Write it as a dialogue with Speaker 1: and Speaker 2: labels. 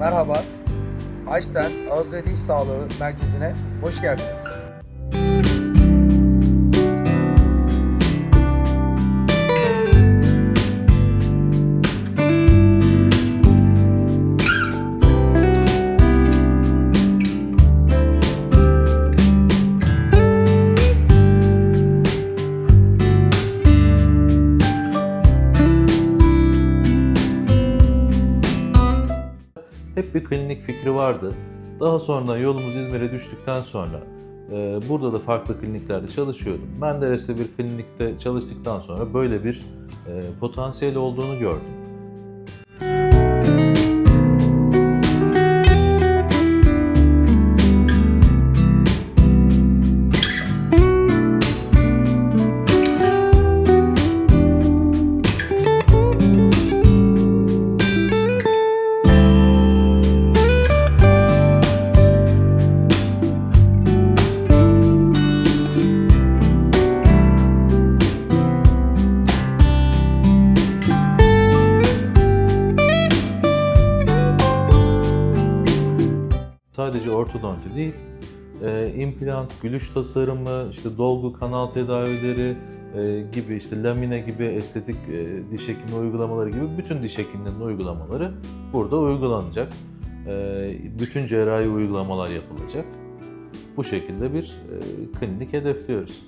Speaker 1: Merhaba. Einstein Ağız ve Diş Sağlığı Merkezi'ne hoş geldiniz.
Speaker 2: Hep bir klinik fikri vardı. Daha sonra yolumuz İzmir'e düştükten sonra e, burada da farklı kliniklerde çalışıyordum. Menderes'te bir klinikte çalıştıktan sonra böyle bir e, potansiyel olduğunu gördüm. Sadece ortodonti değil, e, implant, gülüş tasarımı, işte dolgu kanal tedavileri e, gibi, işte lamine gibi estetik e, diş hekimi uygulamaları gibi bütün diş hekimlerinin uygulamaları burada uygulanacak. E, bütün cerrahi uygulamalar yapılacak. Bu şekilde bir e, klinik hedefliyoruz.